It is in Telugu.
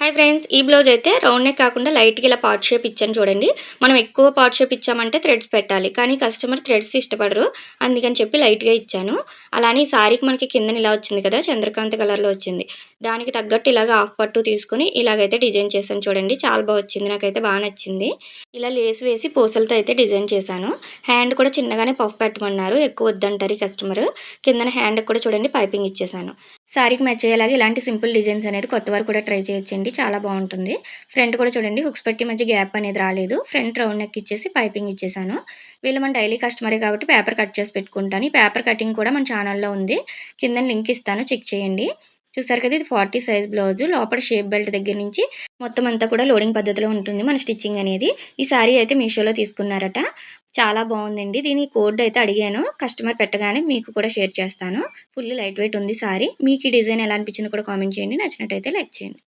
హాయ్ ఫ్రెండ్స్ ఈ బ్లౌజ్ అయితే రౌండ్ నెక్ కాకుండా లైట్గా ఇలా పార్ట్ షేప్ ఇచ్చాను చూడండి. మనం ఎక్కువ పార్ట్ షేప్ ఇచ్చామంటే థ్రెడ్స్ పెట్టాలి. కానీ కస్టమర్ థ్రెడ్స్ ఇష్టపడరు. అందుకని చెప్పి లైట్గా ఇచ్చాను. అలానే ఈ సారీకి మనకి కిందన ఇలా వచ్చింది కదా చంద్రకాంత్ కలర్లో వచ్చింది. దానికి తగ్గట్టు ఇలాగ హాఫ్ పట్టు తీసుకుని ఇలాగైతే డిజైన్ చేశాను చూడండి. చాలా బాగా వచ్చింది. నాకైతే బాగా నచ్చింది. ఇలా లేస్ వేసి పూసలతో అయితే డిజైన్ చేశాను. హ్యాండ్ కూడా చిన్నగానే పఫ్ పెట్టమన్నారు. ఎక్కువ వద్దంటారు ఈ కస్టమర్ కిందన హ్యాండ్ కూడా చూడండి పైపింగ్ ఇచ్చేసాను సారీకి మ్యాచ్ అయ్యేలాగా ఇలాంటి సింపుల్ డిజైన్స్ అనేది కొత్త వారు కూడా ట్రై చేయొచ్చండి. చాలా బాగుంటుంది. ఫ్రంట్ కూడా చూడండి హుక్స్ పెట్టి మధ్య గ్యాప్ అనేది రాలేదు. ఫ్రంట్ రౌండ్ నెక్ ఇచ్చేసి పైపింగ్ ఇచ్చేసాను. వీళ్ళు మన డైలీ కస్టమరే కాబట్టి పేపర్ కట్ చేసి పెట్టుకుంటాను. ఈ పేపర్ కటింగ్ కూడా మన ఛానల్లో ఉంది. కింద లింక్ ఇస్తాను చెక్ చేయండి. చూసారు కదా ఇది ఫార్టీ సైజ్ బ్లౌజ్. లోపల షేప్ బెల్ట్ దగ్గర నుంచి మొత్తం అంతా కూడా లోడింగ్ పద్ధతిలో ఉంటుంది మన స్టిచ్చింగ్ అనేది. ఈ శారీ అయితే మీషోలో తీసుకున్నారట. చాలా బాగుందండి. దీని కోడ్ అయితే అడిగాను. కస్టమర్ పెట్టగానే మీకు కూడా షేర్ చేస్తాను. ఫుల్ లైట్ వెయిట్ ఉంది సారీ. మీకు ఈ డిజైన్ ఎలా అనిపించింది కూడా కామెంట్ చేయండి. నచ్చినట్టయితే లైక్ చేయండి.